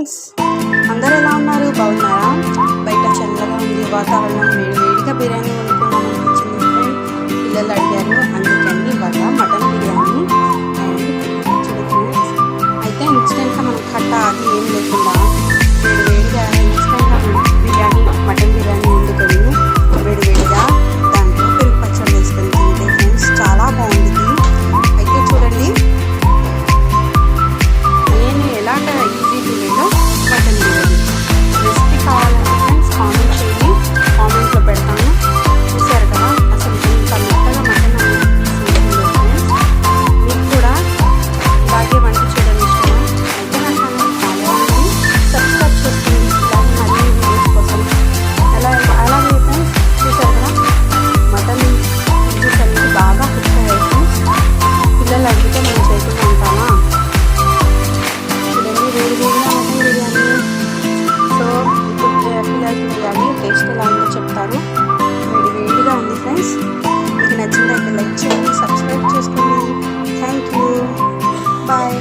Friends అందరు ఎలా ఉన్నారు? బాగున్నారా? బయట చల్లగా ఉంది వాతావరణం వేడి వేడిగా బిర్యానీ వండుకుందాం వచ్చింది ఫ్రెండ్. పిల్లలు అడిగారు అందుకని ఇవాళ మటన్ బిర్యానీ అయితే ఇన్స్టెంట్గా మనం కట్ట అది ఏం లేకుండా టేస్ట్ ఎలా ఉందో చెప్తాను వేడి వేడిగా ఉంది ఫ్రెండ్స్. మీకు నచ్చిందంటే లైక్ చేయండి సబ్స్క్రైబ్ చేసుకోండి. Thank you bye.